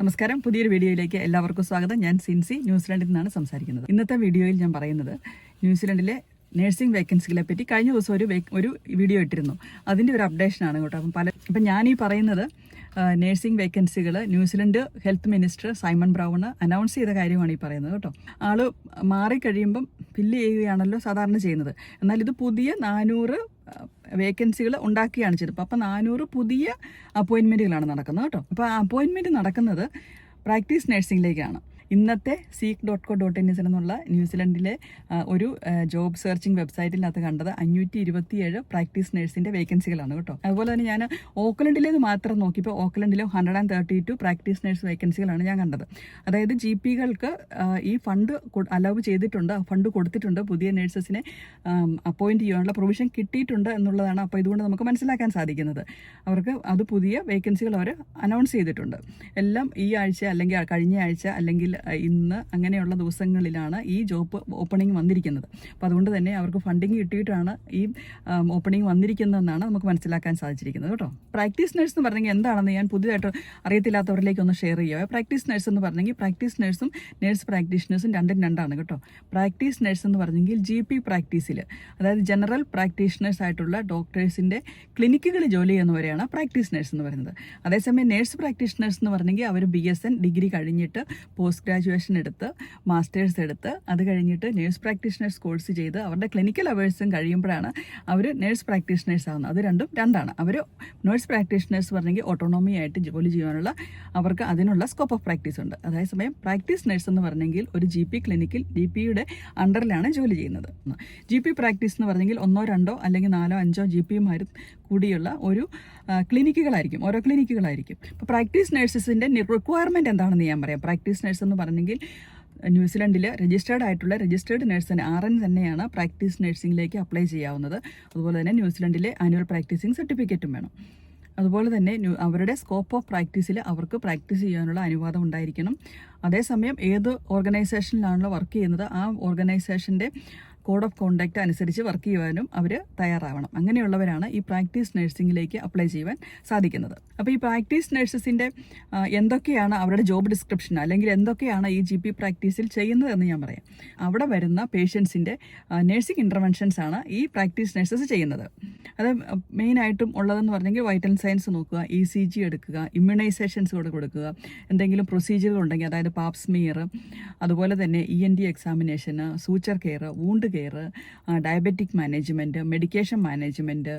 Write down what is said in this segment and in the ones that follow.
നമസ്കാരം. പുതിയൊരു വീഡിയോയിലേക്ക് എല്ലാവർക്കും സ്വാഗതം. ഞാൻ സിൻസി ന്യൂസിലാൻഡിൽ നിന്നാണ് സംസാരിക്കുന്നത്. ഇന്നത്തെ വീഡിയോയിൽ ഞാൻ പറയുന്നത് ന്യൂസിലാൻഡിലെ നഴ്സിംഗ് വേക്കൻസികളെ പറ്റി കഴിഞ്ഞ ദിവസം ഒരു ഒരു വീഡിയോ ഇട്ടിരുന്നു. അതിന്റെ ഒരു അപ്ഡേഷനാണ് കേട്ടോ. അപ്പം പല ഞാൻ ഈ പറയുന്നത് നഴ്സിംഗ് വേക്കൻസികൾ New Zealand health minister Simon Brown announce ചെയ്ത കാര്യമാണ് ഈ പറയുന്നത് കേട്ടോ. ആൾ മാറിക്കഴിയുമ്പം ഫില്ല് ചെയ്യുകയാണല്ലോ സാധാരണ ചെയ്യുന്നത്. എന്നാൽ ഇത് പുതിയ നാനൂറ് വേക്കൻസികൾ ഉണ്ടാക്കിയാണ് ചെയ്തത്. അപ്പോൾ നാനൂറ് പുതിയ അപ്പോയിൻമെന്റുകളാണ് നടക്കുന്നത് കേട്ടോ. അപ്പോൾ ആ അപ്പോയിൻമെന്റ് നടക്കുന്നത് പ്രാക്ടീസ് നഴ്സിംഗിലേക്കാണ്. ഇന്നത്തെ seek dot co dot in എന്നുള്ള ന്യൂസിലൻഡിലെ ഒരു ജോബ് സെർച്ചിങ് വെബ്സൈറ്റിനകത്ത് കണ്ടത് അഞ്ഞൂറ്റി ഇരുപത്തിയേഴ് പ്രാക്ടീസ് നഴ്സിന്റെ വേക്കൻസികളാണ് കേട്ടോ. അതുപോലെ തന്നെ ഞാൻ ഓക്ലൻഡിലേത് മാത്രം നോക്കിയപ്പോൾ ഓക്ലൻഡിലെ hundred and thirty two practice nurse വേക്കൻസികളാണ് ഞാൻ കണ്ടത്. അതായത് ജി പികൾക്ക് ഈ ഫണ്ട് അലവ് ചെയ്തിട്ടുണ്ട് ഫണ്ട് കൊടുത്തിട്ടുണ്ട് പുതിയ നഴ്സസിനെ അപ്പോയിന്റ് ചെയ്യാനുള്ള പ്രൊവിഷൻ കിട്ടിയിട്ടുണ്ട് എന്നുള്ളതാണ് അപ്പോൾ ഇതുകൊണ്ട് നമുക്ക് മനസ്സിലാക്കാൻ സാധിക്കുന്നത്. അവർക്ക് അത് പുതിയ വേക്കൻസികൾ അവർ അനൗൺസ് ചെയ്തിട്ടുണ്ട്. എല്ലാം ഈ ആഴ്ച അല്ലെങ്കിൽ കഴിഞ്ഞ ആഴ്ച അല്ലെങ്കിൽ ഇന്ന് അങ്ങനെയുള്ള ദിവസങ്ങളിലാണ് ഈ ജോബ് ഓപ്പണിംഗ് വന്നിരിക്കുന്നത്. അപ്പോൾ അതുകൊണ്ട് തന്നെ അവർക്ക് ഫണ്ടിങ് കിട്ടിയിട്ടാണ് ഈ ഓപ്പണിംഗ് വന്നിരിക്കുന്നതെന്നാണ് നമുക്ക് മനസ്സിലാക്കാൻ സാധിച്ചിരിക്കുന്നത് കേട്ടോ. പ്രാക്ടീസ് നഴ്സ് എന്ന് പറഞ്ഞെങ്കിൽ എന്താണെന്ന് ഞാൻ പുതിയതായിട്ട് അറിയത്തില്ലാത്തവരിലേക്ക് ഒന്ന് ഷെയർ ചെയ്യുക. പ്രാക്ടീസ് നഴ്സ് എന്ന് പറഞ്ഞെങ്കിൽ പ്രാക്ടീസ് നഴ്സും നഴ്സ് പ്രാക്ടീഷണേഴ്സും രണ്ടും രണ്ടാണ് കേട്ടോ. പ്രാക്ടീസ് നഴ്സ് എന്ന് പറഞ്ഞെങ്കിൽ ജി പി പ്രാക്ടീസിൽ അതായത് ജനറൽ പ്രാക്ടീഷണേഴ്സ് ആയിട്ടുള്ള ഡോക്ടേഴ്സിന്റെ ക്ലിനിക്കുകളിൽ ജോലി ചെയ്യുന്നവരെയാണ് പ്രാക്ടീസ് നഴ്സ് എന്ന് പറയുന്നത്. അതേസമയം നഴ്സ് പ്രാക്ടീഷണേഴ്സ് എന്ന് പറഞ്ഞെങ്കിൽ അവർ ബി എസ് എൻ ഡിഗ്രി കഴിഞ്ഞിട്ട് പോസ്റ്റ് ഗ്രാജുവേഷൻ എടുത്ത് മാസ്റ്റേഴ്സ് എടുത്ത് അത് കഴിഞ്ഞിട്ട് നേഴ്സ് പ്രാക്ടീഷണേഴ്സ് കോഴ്സ് ചെയ്ത് അവരുടെ ക്ലിനിക്കൽ അവേഴ്സും കഴിയുമ്പോഴാണ് അവർ നേഴ്സ് പ്രാക്ടീഷണേഴ്സ് ആകുന്നത് അത് രണ്ടും രണ്ടാണ്. അവർ നേഴ്സ് പ്രാക്ടീഷണേഴ്സ് പറഞ്ഞെങ്കിൽ ഓട്ടോണോമി ആയിട്ട് ജോലി ചെയ്യാനുള്ള അവർക്ക് അതിനുള്ള സ്കോപ്പ് ഓഫ് പ്രാക്ടീസ് ഉണ്ട്. അതായത് സമയം പ്രാക്ടീസ് നേഴ്സ് എന്ന് പറഞ്ഞെങ്കിൽ ഒരു ജി പി ക്ലിനിക്കിൽ ഡി പിയുടെ അണ്ടറിലാണ് ജോലി ചെയ്യുന്നത്. ജി പി പ്രാക്ടീസ് എന്ന് പറഞ്ഞെങ്കിൽ ഒന്നോ രണ്ടോ അല്ലെങ്കിൽ നാലോ അഞ്ചോ ജി പിമാർ കൂടിയുള്ള ഒരു ക്ലിനിക്കുകളായിരിക്കും ഓരോ ക്ലിനിക്കുകളായിരിക്കും. അപ്പോൾ പ്രാക്ടീസ് നഴ്സസിന്റെ റിക്വയർമെന്റ് എന്താണെന്ന് ഞാൻ പറയാം. പ്രാക്ടീസ് നഴ്സ് എന്ന് പറഞ്ഞെങ്കിൽ ന്യൂസിലൻഡിൽ രജിസ്റ്റേർഡ് ആയിട്ടുള്ള രജിസ്റ്റേർഡ് നഴ്സിന് ആർ എൻ തന്നെയാണ് പ്രാക്ടീസ് നഴ്സിംഗിലേക്ക് അപ്ലൈ ചെയ്യാവുന്നത്. അതുപോലെ തന്നെ ന്യൂസിലൻഡിലെ ആനുവൽ പ്രാക്ടീസിങ് സർട്ടിഫിക്കറ്റും വേണം. അതുപോലെ തന്നെ അവരുടെ സ്കോപ്പ് ഓഫ് പ്രാക്ടീസിൽ അവർക്ക് പ്രാക്ടീസ് ചെയ്യാനുള്ള അനുവാദം ഉണ്ടായിരിക്കണം. അതേസമയം ഏത് ഓർഗനൈസേഷനിലാണല്ലോ വർക്ക് ചെയ്യുന്നത് ആ ഓർഗനൈസേഷന്റെ കോഡ് ഓഫ് കോണ്ടാക്ട് അനുസരിച്ച് വർക്ക് ചെയ്യുവാനും അവർ തയ്യാറാവണം. അങ്ങനെയുള്ളവരാണ് ഈ പ്രാക്ടീസ് നഴ്സിംഗിലേക്ക് അപ്ലൈ ചെയ്യുവാൻ സാധിക്കുന്നത്. അപ്പോൾ ഈ പ്രാക്ടീസ് നഴ്സസിന്റെ എന്തൊക്കെയാണ് അവരുടെ ജോബ് ഡിസ്ക്രിപ്ഷൻ അല്ലെങ്കിൽ എന്തൊക്കെയാണ് ഈ ജി പി പ്രാക്ടീസിൽ ചെയ്യുന്നതെന്ന് ഞാൻ പറയാം. അവിടെ വരുന്ന പേഷ്യൻസിന്റെ നഴ്സിംഗ് ഇന്റർവെൻഷൻസ് ആണ് ഈ പ്രാക്ടീസ് നഴ്സസ് ചെയ്യുന്നത്. അത് മെയിനായിട്ടും ഉള്ളതെന്ന് പറഞ്ഞെങ്കിൽ വൈറ്റൽ സയൻസ് നോക്കുക ഇ സി ജി എടുക്കുക ഇമ്മ്യൂണൈസേഷൻസ് കൂടെ കൊടുക്കുക എന്തെങ്കിലും പ്രൊസീജിയറുകൾ ഉണ്ടെങ്കിൽ അതായത് പാപ്സ്മിയർ അതുപോലെ തന്നെ E N D എക്സാമിനേഷന് suture care wound care diabetic management medication management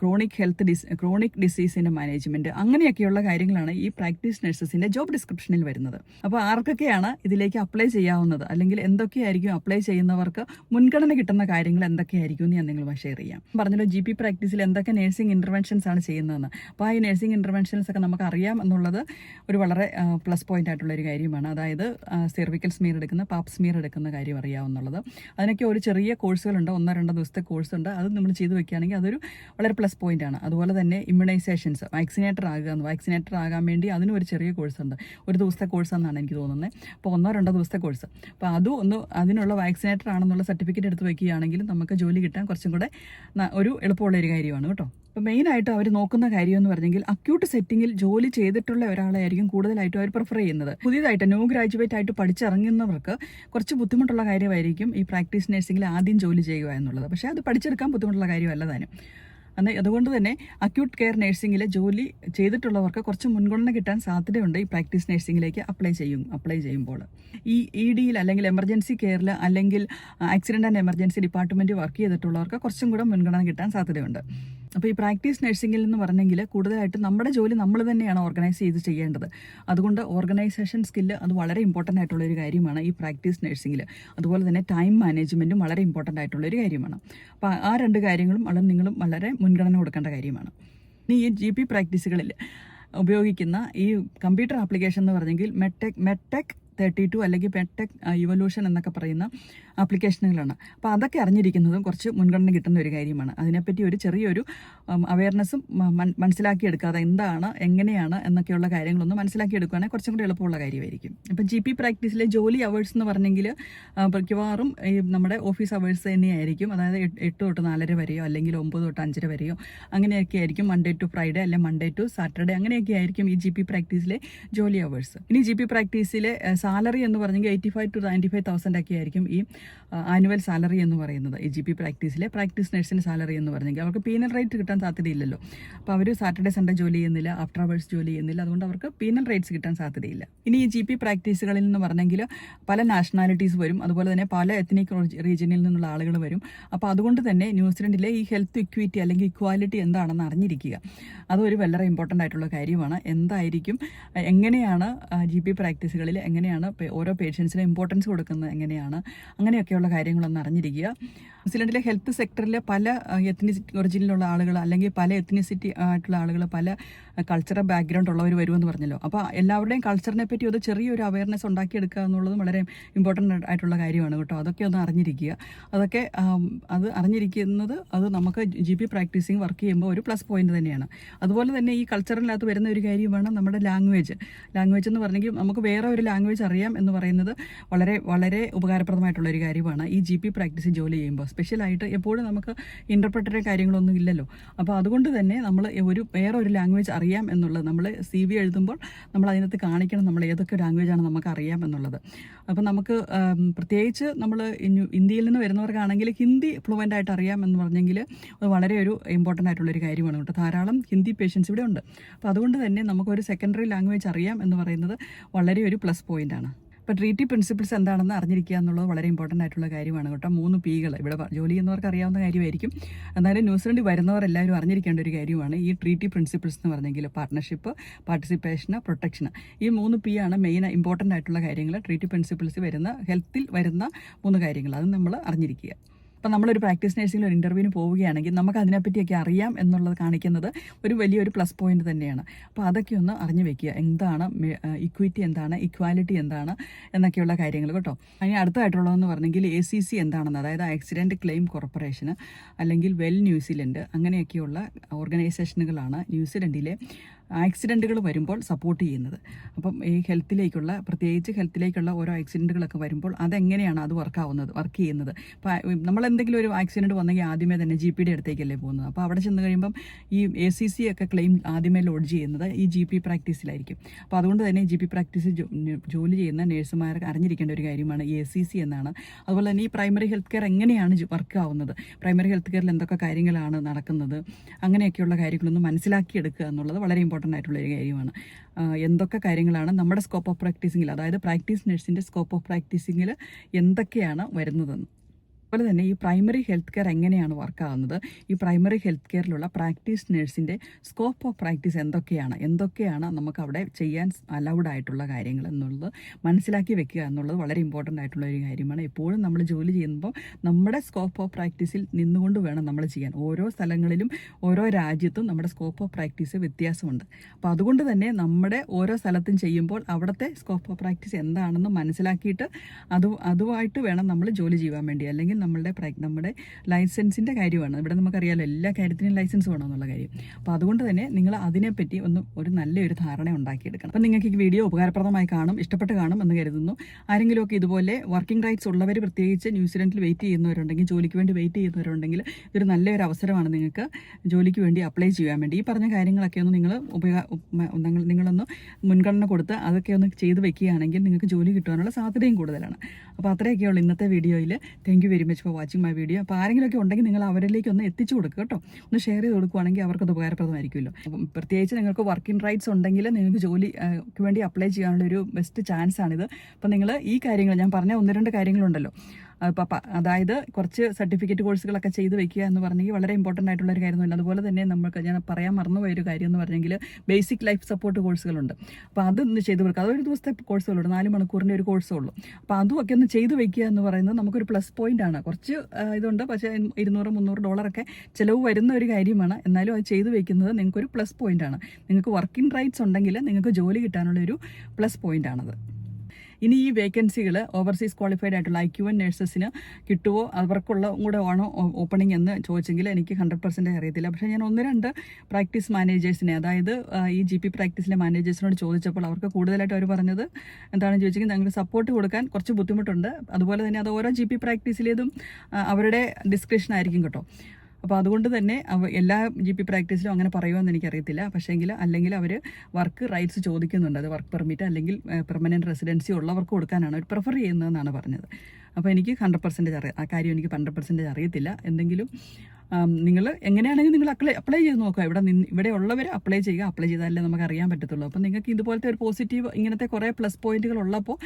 chronic health dis chronic ഡിസീസിന്റെ management അങ്ങനെയൊക്കെയുള്ള കാര്യങ്ങളാണ് ഈ പ്രാക്ടീസ് നഴ്സസിന്റെ ജോബ് ഡിസ്ക്രിപ്ഷനിൽ വരുന്നത്. അപ്പോൾ ആർക്കൊക്കെയാണ് ഇതിലേക്ക് അപ്ലൈ ചെയ്യാവുന്നത്? അല്ലെങ്കിൽ എന്തൊക്കെയായിരിക്കും അപ്ലൈ ചെയ്യുന്നവർക്ക് മുൻഗണന കിട്ടുന്ന കാര്യങ്ങൾ എന്തൊക്കെയായിരിക്കും എന്ന് ഞാൻ നിങ്ങളുമായി ഷെയർ ചെയ്യാം. പറഞ്ഞല്ലോ ജി പി പ്രാക്ടീസിൽ എന്തൊക്കെ നഴ്സിംഗ് ഇന്റർവെൻഷൻസ് ആണ് ചെയ്യുന്നതെന്ന്. അപ്പോൾ ആ ഈ നഴ്സിംഗ് ഇന്റർവെൻഷൻസ് ഒക്കെ നമുക്ക് അറിയാം എന്നുള്ളത് ഒരു വളരെ പ്ലസ് പോയിന്റ് ആയിട്ടുള്ള ഒരു കാര്യമാണ്. അതായത് സെർവിക്കൽ സ്മീർ എടുക്കുന്ന പാപ്പ് സ്മീർ എടുക്കുന്ന കാര്യം അറിയാവുന്നുള്ളത്. അതിനൊക്കെ ഒരു കോഴ്സുകളുണ്ട്. ഒന്നോ രണ്ടോ ദിവസത്തെ കോഴ്സ് ഉണ്ട് അത് നമ്മൾ ചെയ്ത് വെക്കുകയാണെങ്കിൽ അതൊരു വളരെ പ്ലസ് പോയിന്റ് ആണ് അതുപോലെ തന്നെ ഇമ്മ്യൂണൈസേഷൻസ് വാക്സിനേറ്റർ ആകുക വാക്സിനേറ്റർ ആകാൻ വേണ്ടി അതിനും ഒരു ചെറിയ കോഴ്സ് ഉണ്ട് ഒരു ദിവസത്തെ കോഴ്സ് എന്നാണ് എനിക്ക് തോന്നുന്നത്. അപ്പോൾ ഒന്നോ രണ്ടോ ദിവസത്തെ കോഴ്സ്. അപ്പോൾ അതും ഒന്ന് അതിനുള്ള വാക്സിനേറ്റർ ആണെന്നുള്ള സർട്ടിഫിക്കറ്റ് എടുത്ത് വെക്കുകയാണെങ്കിൽ നമുക്ക് ജോലി കിട്ടാൻ കുറച്ചും കൂടെ ഒരു എളുപ്പമുള്ള ഒരു കാര്യമാണ്. കേട്ടോ? അപ്പോൾ മെയിനായിട്ട് അവർ നോക്കുന്ന കാര്യം എന്ന് പറഞ്ഞെങ്കിൽ അക്യൂട്ട് സെറ്റിങ്ങിൽ ജോലി ചെയ്തിട്ടുള്ള ഒരാളായിരിക്കും കൂടുതലായിട്ടും അവർ പ്രിഫർ ചെയ്യുന്നത്. പുതിയതായിട്ട് ന്യൂ ഗ്രാജുവേറ്റ് ആയിട്ട് പഠിച്ചിറങ്ങുന്നവർക്ക് കുറച്ച് ബുദ്ധിമുട്ടുള്ള കാര്യമായിരിക്കും ഈ പ്രാക്ടീസ് നഴ്സിംഗിൽ ആദ്യം ജോലി ചെയ്യുക എന്നുള്ളത്. പക്ഷേ അത് പഠിച്ചെടുക്കാൻ ബുദ്ധിമുട്ടുള്ള കാര്യമല്ല താനും. അന്ന് അതുകൊണ്ട് തന്നെ അക്യൂട്ട് കെയർ നഴ്സിംഗിൽ ജോലി ചെയ്തിട്ടുള്ളവർക്ക് കുറച്ച് മുൻഗണന കിട്ടാൻ സാധ്യതയുണ്ട് ഈ പ്രാക്ടീസ് നഴ്സിംഗിലേക്ക് അപ്ലൈ ചെയ്യും അപ്ലൈ ചെയ്യുമ്പോൾ. ഈ ഇ ഡിയിൽ അല്ലെങ്കിൽ എമർജൻസി കെയറിൽ അല്ലെങ്കിൽ accident and emergency department work ചെയ്തിട്ടുള്ളവർക്ക് കുറച്ചും കൂടെ മുൻഗണന കിട്ടാൻ സാധ്യതയുണ്ട്. അപ്പോൾ ഈ പ്രാക്ടീസ് നഴ്സിംഗിൽ എന്ന് പറഞ്ഞെങ്കിൽ കൂടുതലായിട്ട് നമ്മുടെ ജോലി നമ്മൾ തന്നെയാണ് ഓർഗനൈസ് ചെയ്ത് ചെയ്യേണ്ടത്. അതുകൊണ്ട് ഓർഗനൈസേഷൻ സ്കില്ല് അത് വളരെ ഇമ്പോർട്ടന്റ് ആയിട്ടുള്ള ഒരു കാര്യമാണ് ഈ പ്രാക്ടീസ് നഴ്സിംഗിൽ. അതുപോലെ തന്നെ ടൈം മാനേജ്മെന്റും വളരെ ഇമ്പോർട്ടന്റ് ആയിട്ടുള്ള ഒരു കാര്യമാണ്. അപ്പോൾ ആ രണ്ട് കാര്യങ്ങളും വളരെ നിങ്ങളും വളരെ മുൻഗണന കൊടുക്കേണ്ട കാര്യമാണ്. ഇനി ഈ ജി പി പ്രാക്ടീസുകളിൽ ഉപയോഗിക്കുന്ന ഈ കമ്പ്യൂട്ടർ ആപ്ലിക്കേഷൻ എന്ന് പറഞ്ഞെങ്കിൽ മെട്ടെക് മെട്ടെക് തേർട്ടി ടു അല്ലെങ്കിൽ മെറ്റെക് ഇവല്യൂഷൻ എന്നൊക്കെ പറയുന്ന ആപ്ലിക്കേഷനുകളാണ്. അപ്പോൾ അതൊക്കെ അറിഞ്ഞിരിക്കുന്നതും കുറച്ച് മുൻഗണന കിട്ടുന്ന ഒരു കാര്യമാണ്. അതിനെപ്പറ്റി ഒരു ചെറിയൊരു അവയർനെസ്സും മനസ്സിലാക്കിയെടുക്കാതെ എന്താണ് എങ്ങനെയാണ് എന്നൊക്കെയുള്ള കാര്യങ്ങളൊന്നും മനസ്സിലാക്കിയെടുക്കുകയാണെങ്കിൽ കുറച്ചും കൂടി എളുപ്പമുള്ള കാര്യമായിരിക്കും. ഇപ്പം ജി പി പ്രാക്ടീസിലെ ജോലി അവേഴ്സ് എന്ന് പറഞ്ഞെങ്കിൽ മിക്കവാറും ഈ നമ്മുടെ ഓഫീസ് അവേഴ്സ് തന്നെയായിരിക്കും. അതായത് എട്ട് തൊട്ട് നാലര വരെയോ അല്ലെങ്കിൽ ഒമ്പത് തൊട്ട് അഞ്ചര വരെയോ അങ്ങനെയൊക്കെ ആയിരിക്കും മൺഡേ ടു ഫ്രൈഡേ അല്ലെങ്കിൽ മൺഡേ ടു സാറ്റർഡേ അങ്ങനെയൊക്കെ ആയിരിക്കും ഈ ജി പി പ്രാക്ടീസിലെ ജോലി അവേഴ്സ് ഇനി ജി പി പ്രാക്ടീസിലെ സാലറി എന്ന് പറഞ്ഞെങ്കിൽ eighty five to ninety five thousand ഒക്കെ ആയിരിക്കും ഈ ആനുവൽ സാലറി എന്ന് പറയുന്നത്. ഈ ജി പി പ്രാക്ടീസിലെ പ്രാക്ടീസ് നഴ്സിന് സാലറി എന്ന് പറഞ്ഞെങ്കിൽ അവർക്ക് പീനൽ റേറ്റ് കിട്ടാൻ സാധ്യതയില്ലല്ലോ. അപ്പോൾ അവർ സാറ്റർഡേ സൺഡേ ജോലി ചെയ്യുന്നില്ല. ആഫ്റ്റർ അവേഴ്സ് ജോലി ചെയ്യുന്നില്ല. അതുകൊണ്ട് അവർക്ക് പീനൽ റേറ്റ്സ് കിട്ടാൻ സാധ്യതയില്ല. ഇനി ഈ ജി പി പ്രാക്ടീസുകളിൽ നിന്ന് പറഞ്ഞെങ്കിൽ പല നാഷണാലിറ്റീസ് വരും. അതുപോലെ തന്നെ പല എത്നിക് റീജിയനിൽ നിന്നുള്ള ആളുകൾ വരും. അപ്പോൾ അതുകൊണ്ട് തന്നെ ന്യൂസിലൻഡിലെ ഈ ഹെൽത്ത് ഇക്വിറ്റി അല്ലെങ്കിൽ ഇക്വാലിറ്റി എന്താണെന്ന് അറിഞ്ഞിരിക്കുക. അതൊരു വളരെ ഇമ്പോർട്ടന്റ് ആയിട്ടുള്ള കാര്യമാണ്. എന്തായിരിക്കും? എങ്ങനെയാണ് ജി പി പ്രാക്ടീസുകളിൽ എങ്ങനെയാണ് ഓരോ പേഷ്യൻസിന് ഇമ്പോർട്ടൻസ് കൊടുക്കുന്നത് എങ്ങനെയാണ്? അങ്ങനെയൊക്കെയുള്ള കാര്യങ്ങളൊന്നും അറിഞ്ഞിരിക്കുക. ന്യൂസിലൻഡിലെ ഹെൽത്ത് സെക്ടറിലെ പല എത്നിസിറ്റി ഒറിജിനിലുള്ള ആളുകൾ അല്ലെങ്കിൽ പല എത്നിസിറ്റി ആയിട്ടുള്ള ആളുകൾ പല കൾച്ചറൽ ബാക്ക്ഗ്രൗണ്ട് ഉള്ളവർ വരുമെന്ന് പറഞ്ഞല്ലോ. അപ്പോൾ എല്ലാവരുടെയും കൾച്ചറിനെ പറ്റി ഒരു ചെറിയൊരു അവയർനെസ് ഉണ്ടാക്കിയെടുക്കുക എന്നുള്ളതും വളരെ ഇമ്പോർട്ടന്റ് ആയിട്ടുള്ള കാര്യമാണ് കേട്ടോ. അതൊക്കെ ഒന്ന് അറിഞ്ഞിരിക്കുക. അതൊക്കെ അത് അറിഞ്ഞിരിക്കുന്നത് അത് നമുക്ക് ജി പി പ്രാക്ടീസിങ് വർക്ക് ചെയ്യുമ്പോൾ ഒരു പ്ലസ് പോയിന്റ് തന്നെയാണ്. അതുപോലെ തന്നെ ഈ കൾച്ചറിനകത്ത് വരുന്ന ഒരു കാര്യമാണ് നമ്മുടെ ലാംഗ്വേജ് ലാംഗ്വേജ് എന്ന് പറഞ്ഞെങ്കിൽ നമുക്ക് വേറെ ഒരു ലാംഗ്വേജ് അറിയാം എന്ന് പറയുന്നത് വളരെ വളരെ ഉപകാരപ്രദമായിട്ടുള്ള ഒരു കാര്യമാണ്. ഈ ജി പി പ്രാക്ടീസ് ജോലി ചെയ്യുമ്പോൾ സ്പെഷ്യലായിട്ട് എപ്പോഴും നമുക്ക് ഇന്റർപ്രറ്ററെ കാര്യങ്ങളൊന്നും ഇല്ലല്ലോ. അപ്പോൾ അതുകൊണ്ട് തന്നെ നമ്മൾ ഒരു വേറെ ഒരു ലാംഗ്വേജ് അറിയാം എന്നുള്ളത് നമ്മൾ സി വി എഴുതുമ്പോൾ നമ്മൾ അതിനകത്ത് കാണിക്കണം നമ്മൾ ഏതൊക്കെ ലാംഗ്വേജാണ് നമുക്ക് അറിയാം എന്നുള്ളത്. അപ്പോൾ നമുക്ക് പ്രത്യേകിച്ച് നമ്മൾ ഇന്ത്യയിൽ നിന്ന് വരുന്നവർക്കാണെങ്കിൽ ഹിന്ദി ഫ്ലുവന്റ് ആയിട്ട് അറിയാം എന്ന് പറഞ്ഞെങ്കിൽ അത് വളരെ ഒരു ഇമ്പോർട്ടന്റ് ആയിട്ടുള്ളൊരു കാര്യമാണ് കേട്ടോ. ധാരാളം ഹിന്ദി പേഷ്യൻസ് ഇവിടെ ഉണ്ട്. അപ്പോൾ അതുകൊണ്ട് തന്നെ നമുക്കൊരു സെക്കൻഡറി ലാംഗ്വേജ് അറിയാം എന്ന് പറയുന്നത് വളരെ ഒരു പ്ലസ് പോയിന്റാണ് ഇപ്പോൾ ട്രീറ്റി പ്രിൻസിപ്പിൾസ് എന്താണെന്ന് അറിഞ്ഞിരിക്കുക എന്നുള്ളത് വളരെ ഇമ്പോർട്ടന്റ് ആയിട്ടുള്ള കാര്യമാണ് കേട്ടോ. മൂന്ന് പീകൾ ഇവിടെ ജോലി ചെയ്യുന്നവർക്ക് അറിയാവുന്ന കാര്യമായിരിക്കും. എന്നാലും വരുന്നവർ എല്ലാവരും അറിഞ്ഞിരിക്കേണ്ട ഒരു കാര്യമാണ് ഈ ട്രീറ്റി പ്രിൻസിപ്പിൾസ് എന്ന് പറഞ്ഞെങ്കിൽ പാർട്ട്ണർഷിപ്പ് പാർട്ടിസിപ്പേഷൻ പ്രൊട്ടക്ഷൻ ഈ മൂന്ന് പി ആണ് മെയിൻ ഇമ്പോർട്ടന്റ് ആയിട്ടുള്ള കാര്യങ്ങൾ. ട്രീറ്റി പ്രിൻസിപ്പിൾസ് വരുന്ന ഹെൽത്തിൽ വരുന്ന മൂന്ന് കാര്യങ്ങൾ. അത് നമ്മൾ അറിഞ്ഞിരിക്കുക. ഇപ്പം നമ്മളൊരു പ്രാക്ടീസ് നേഴ്സിംഗിൽ ഒരു ഇന്റർവ്യൂവിന് പോവുകയാണെങ്കിൽ നമുക്ക് അതിനെപ്പറ്റിയൊക്കെ അറിയാം എന്നുള്ളത് കാണിക്കുന്നത് ഒരു വലിയൊരു പ്ലസ് പോയിന്റ് തന്നെയാണ്. അപ്പോൾ അതൊക്കെ ഒന്ന് അറിഞ്ഞു വെക്കുക. എന്താണ് ഇക്വിറ്റി എന്താണ് ഇക്വാലിറ്റി എന്താണ് എന്നൊക്കെയുള്ള കാര്യങ്ങൾ കേട്ടോ. അതിന് അടുത്തായിട്ടുള്ളതെന്ന് പറഞ്ഞെങ്കിൽ എ സി സി എന്താണെന്ന് അതായത് ആക്സിഡന്റ് ക്ലെയിം കോർപ്പറേഷന് അല്ലെങ്കിൽ വെൽ ന്യൂസിലൻഡ് അങ്ങനെയൊക്കെയുള്ള ഓർഗനൈസേഷനുകളാണ് ന്യൂസിലൻഡിലെ ആക്സിഡന്റുകൾ വരുമ്പോൾ സപ്പോർട്ട് ചെയ്യുന്നത്. അപ്പം ഈ ഹെൽത്തിലേക്കുള്ള പ്രത്യേകിച്ച് ഹെൽത്തിലേക്കുള്ള ഓരോ ആക്സിഡന്റുകളൊക്കെ വരുമ്പോൾ അതെങ്ങനെയാണ് അത് വർക്കാവുന്നത് വർക്ക് ചെയ്യുന്നത്? ഇപ്പം നമ്മൾ എന്തെങ്കിലും ഒരു ആക്സിഡന്റ് വന്നെങ്കിൽ ആദ്യമേ തന്നെ ജി പിയുടെ അടുത്തേക്കല്ലേ പോകുന്നത്? അപ്പോൾ അവിടെ ചെന്ന് കഴിയുമ്പം ഈ എ സി സി ഒക്കെ ക്ലെയിം ആദ്യമേ ലോഡ് ചെയ്യുന്നത് ഈ ജി പി പ്രാക്ടീസിലായിരിക്കും അപ്പോൾ അതുകൊണ്ട് തന്നെ ജി പി പ്രാക്ടീസ് ജോലി ചെയ്യുന്ന നേഴ്സുമാർ അറിഞ്ഞിരിക്കേണ്ട ഒരു കാര്യമാണ് എ സി സി എന്നാണ്. അതുപോലെ തന്നെ ഈ പ്രൈമറി ഹെൽത്ത് കെയർ എങ്ങനെയാണ് വർക്ക് ആവുന്നത്? പ്രൈമറി ഹെൽത്ത് കെയറിൽ എന്തൊക്കെ കാര്യങ്ങളാണ് നടക്കുന്നത്? അങ്ങനെയൊക്കെയുള്ള കാര്യങ്ങളൊന്നും മനസ്സിലാക്കിയെടുക്കുക എന്നുള്ളത് വളരെ ഇമ്പോർട്ടന്റ് ആയിട്ടുള്ള ഒരു കാര്യമാണ്. എന്തൊക്കെ കാര്യങ്ങളാണ് നമ്മുടെ സ്കോപ്പ് ഓഫ് പ്രാക്ടീസിങ്ങിൽ അതായത് പ്രാക്ടീസ് നഴ്സിന്റെ സ്കോപ്പ് ഓഫ് പ്രാക്ടീസിങ്ങിൽ എന്തൊക്കെയാണ് വരുന്നതെന്ന്. അതുപോലെ തന്നെ ഈ പ്രൈമറി ഹെൽത്ത് കെയർ എങ്ങനെയാണ് വർക്കാകുന്നത് ഈ പ്രൈമറി ഹെൽത്ത് കെയറിലുള്ള പ്രാക്ടീസ് നഴ്സിന്റെ സ്കോപ്പ് ഓഫ് പ്രാക്ടീസ് എന്തൊക്കെയാണ്? എന്തൊക്കെയാണ് നമുക്ക് അവിടെ ചെയ്യാൻ അലൗഡ് ആയിട്ടുള്ള കാര്യങ്ങൾ എന്നുള്ളത് മനസ്സിലാക്കി വെക്കുക എന്നുള്ളത് വളരെ ഇമ്പോർട്ടന്റ് ആയിട്ടുള്ള ഒരു കാര്യമാണ്. എപ്പോഴും നമ്മൾ ജോലി ചെയ്യുമ്പോൾ നമ്മുടെ സ്കോപ്പ് ഓഫ് പ്രാക്ടീസിൽ നിന്നുകൊണ്ട് വേണം നമ്മൾ ചെയ്യാൻ. ഓരോ സ്ഥലങ്ങളിലും ഓരോ രാജ്യത്തും നമ്മുടെ സ്കോപ്പ് ഓഫ് പ്രാക്ടീസ് വ്യത്യാസമുണ്ട്. അപ്പോൾ അതുകൊണ്ട് തന്നെ നമ്മുടെ ഓരോ സ്ഥലത്തും ചെയ്യുമ്പോൾ അവിടുത്തെ സ്കോപ്പ് ഓഫ് പ്രാക്ടീസ് എന്താണെന്ന് മനസ്സിലാക്കിയിട്ട് അത് അതുമായിട്ട് വേണം നമ്മൾ ജോലി ചെയ്യാൻ വേണ്ടി. അല്ലെങ്കിൽ നമ്മളുടെ നമ്മുടെ ലൈസൻസിന്റെ കാര്യമാണ്. ഇവിടെ നമുക്കറിയാമല്ലോ എല്ലാ കാര്യത്തിനും ലൈസൻസ് വേണം എന്നുള്ള കാര്യം. അപ്പോൾ അതുകൊണ്ട് തന്നെ നിങ്ങൾ അതിനെപ്പറ്റി ഒന്ന് ഒരു നല്ലൊരു ധാരണ ഉണ്ടാക്കിയെടുക്കണം. അപ്പം നിങ്ങൾക്ക് ഈ വീഡിയോ ഉപകാരപ്രദമായി കാണും ഇഷ്ടപ്പെട്ട് കാണും എന്ന് കരുതുന്നു. ആരെങ്കിലുമൊക്കെ ഇതുപോലെ വർക്കിംഗ് റൈറ്റ്സ് ഉള്ളവർ പ്രത്യേകിച്ച് ന്യൂസിലൻഡിൽ വെയിറ്റ് ചെയ്യുന്നവരുണ്ടെങ്കിൽ ജോലിക്ക് വേണ്ടി വെയിറ്റ് ചെയ്യുന്നവരുണ്ടെങ്കിൽ ഇതൊരു നല്ലൊരു അവസരമാണ് നിങ്ങൾക്ക് ജോലിക്ക് വേണ്ടി അപ്ലൈ ചെയ്യാൻ വേണ്ടി. ഈ പറഞ്ഞ കാര്യങ്ങളൊക്കെ ഒന്ന് നിങ്ങൾ ഉപയോഗ നിങ്ങളൊന്ന് മുൻഗണന കൊടുത്ത് അതൊക്കെ ഒന്ന് ചെയ്ത് വെക്കുകയാണെങ്കിൽ നിങ്ങൾക്ക് ജോലി കിട്ടുവാനുള്ള സാധ്യതയും കൂടുതലാണ്. അപ്പോൾ അത്രയൊക്കെയുള്ളൂ ഇന്നത്തെ വീഡിയോയിൽ thank you very much for watching my video അപ്പോൾ ആരെങ്കിലുമൊക്കെ ഉണ്ടെങ്കിൽ നിങ്ങൾ അവരിലേക്ക് ഒന്ന് എത്തിച്ചു കൊടുക്കുക കേട്ടോ. ഒന്ന് ഷെയർ ചെയ്ത് കൊടുക്കുകയാണെങ്കിൽ അവർക്കത് ഉപകാരപ്രദമായിരിക്കുമല്ലോ. പ്രത്യേകിച്ച് നിങ്ങൾക്ക് വർക്കിംഗ് റൈറ്റ്സ് ഉണ്ടെങ്കിൽ നിങ്ങൾക്ക് ജോലിക്ക് വേണ്ടി അപ്ലൈ ചെയ്യാനുള്ള ഒരു ബെസ്റ്റ് ചാൻസ് ആണിത്. അപ്പോൾ നിങ്ങൾ ഈ കാര്യങ്ങൾ ഞാൻ പറഞ്ഞ ഒന്ന് രണ്ട് കാര്യങ്ങളുണ്ടല്ലോ. അപ്പോൾ അതായത് കുറച്ച് സർട്ടിഫിക്കറ്റ് കോഴ്സുകളൊക്കെ ചെയ്ത് വെക്കുക എന്ന് പറഞ്ഞെങ്കിൽ വളരെ ഇമ്പോർട്ടന്റ് ആയിട്ടുള്ള ഒരു കാര്യമൊന്നുമില്ല. അതുപോലെ തന്നെ നമുക്ക് ഞാൻ പറയാൻ മറന്നുപോയ ഒരു കാര്യം എന്ന് പറഞ്ഞെങ്കിൽ ബേസിക് ലൈഫ് സപ്പോർട്ട് കോഴ്സുകളുണ്ട് അപ്പോൾ അത് ഒന്ന് ചെയ്ത് കൊടുക്കുക. അതൊരു ദിവസത്തെ കോഴ്സുകളുണ്ട്. നാല് മണിക്കൂറിന്റെ ഒരു കോഴ്സേ ഉള്ളൂ അപ്പോൾ അതും ഒക്കെ ഒന്ന് ചെയ്ത് വെക്കുക എന്ന് പറയുന്നത് നമുക്കൊരു പ്ലസ് പോയിന്റ് ആണ്. കുറച്ച് ഇതുണ്ട്. പക്ഷേ ഇരുന്നൂറ് മുന്നൂറ് ഡോളറൊക്കെ ചിലവ് വരുന്ന ഒരു കാര്യമാണ്. എന്നാലും അത് ചെയ്ത് വെക്കുന്നത് നിങ്ങൾക്കൊരു പ്ലസ് പോയിന്റ് ആണ്. നിങ്ങൾക്ക് വർക്കിംഗ് റൈറ്റ്സ് ഉണ്ടെങ്കിൽ നിങ്ങൾക്ക് ജോലി കിട്ടാനുള്ള ഒരു പ്ലസ് പോയിന്റ് ആണത്. ഇനി ഈ വേക്കൻസികൾ ഓവർസീസ് ക്വാളിഫൈഡ് ആയിട്ടുള്ള ഐ ക്യു എൻ നഴ്സസിന് കിട്ടുമോ അവർക്കുള്ള കൂടെ ആണോ ഓപ്പണിംഗ് എന്ന് ചോദിച്ചെങ്കിൽ എനിക്ക് ഹൺഡ്രഡ് പെർസെന്റ് അറിയത്തില്ല. പക്ഷേ ഞാൻ ഒന്ന് രണ്ട് പ്രാക്ടീസ് മാനേജേഴ്സിനെ അതായത് ഈ ജി പി പ്രാക്ടീസിലെ മാനേജേഴ്സിനോട് ചോദിച്ചപ്പോൾ അവർക്ക് കൂടുതലായിട്ട് അവർ പറഞ്ഞത് എന്താണെന്ന് ചോദിച്ചെങ്കിൽ ഞങ്ങൾക്ക് സപ്പോർട്ട് കൊടുക്കാൻ കുറച്ച് ബുദ്ധിമുട്ടുണ്ട്. അതുപോലെ തന്നെ അത് ഓരോ ജി പി പ്രാക്ടീസിലേതും അവരുടെ ഡിസ്ക്രിപ്ഷൻ ആയിരിക്കും കേട്ടോ. അപ്പോൾ അതുകൊണ്ട് തന്നെ എല്ലാ ജി പി പ്രാക്ടീസിലും അങ്ങനെ പറയുമെന്ന് എനിക്കറിയത്തില്ല. പക്ഷേങ്കിൽ അല്ലെങ്കിൽ അവർ വർക്ക് റൈറ്റ്സ് ചോദിക്കുന്നുണ്ട്. അത് വർക്ക് പെർമിറ്റ് അല്ലെങ്കിൽ പെർമനന്റ് റെസിഡൻസി ഉള്ളവർക്ക് കൊടുക്കാനാണ് അവർ പ്രിഫർ ചെയ്യുന്നതെന്നാണ് പറഞ്ഞത്. അപ്പോൾ എനിക്ക് ഹൺഡ്രഡ് പെർസെന്റേജ് അറിയാം. ആ കാര്യം എനിക്ക് ഹൺഡ്രഡ് പെർസെന്റേജ് അറിയത്തില്ല. എന്തെങ്കിലും നിങ്ങൾ എങ്ങനെയാണെങ്കിൽ നിങ്ങൾ അപ്ലൈ അപ്ലൈ ചെയ്ത് നോക്കുക. ഇവിടെ നിന്ന് ഇവിടെ ഉള്ളവർ അപ്ലൈ ചെയ്യുക. അപ്ലൈ ചെയ്താലേ നമുക്ക് അറിയാൻ പറ്റത്തുള്ളൂ. അപ്പോൾ നിങ്ങൾക്ക് ഇതുപോലത്തെ ഒരു പോസിറ്റീവ് ഇങ്ങനത്തെ കുറേ പ്ലസ് പോയിന്റുകൾ ഉള്ളപ്പോൾ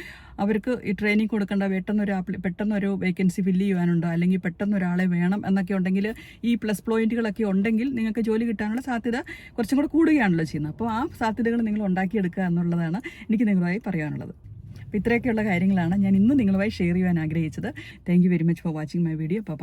അവർക്ക് ഈ ട്രെയിനിങ് കൊടുക്കേണ്ട പെട്ടെന്ന് ഒരു അപ്ലൈ പെട്ടെന്ന് ഒരു വേക്കൻസി ഫില്ല് ചെയ്യാനുണ്ടോ അല്ലെങ്കിൽ പെട്ടെന്ന് ഒരാളെ വേണം എന്നൊക്കെ ഉണ്ടെങ്കിൽ ഈ പ്ലസ് പോയിന്റുകളൊക്കെ ഉണ്ടെങ്കിൽ നിങ്ങൾക്ക് ജോലി കിട്ടാനുള്ള സാധ്യത കുറച്ചും കൂടെ കൂടുകയാണല്ലോ ചെയ്യുന്നത്. അപ്പോൾ ആ സാധ്യതകൾ നിങ്ങൾ ഉണ്ടാക്കിയെടുക്കുക എന്നുള്ളതാണ് എനിക്ക് നിങ്ങളുമായി പറയാനുള്ളത്. ഇത്രയൊക്കെയുള്ള കാര്യങ്ങളാണ് ഞാൻ ഇന്ന് നിങ്ങളുമായി ഷെയർ ചെയ്യാൻ ആഗ്രഹിച്ചത്. Thank very much for watching my video bye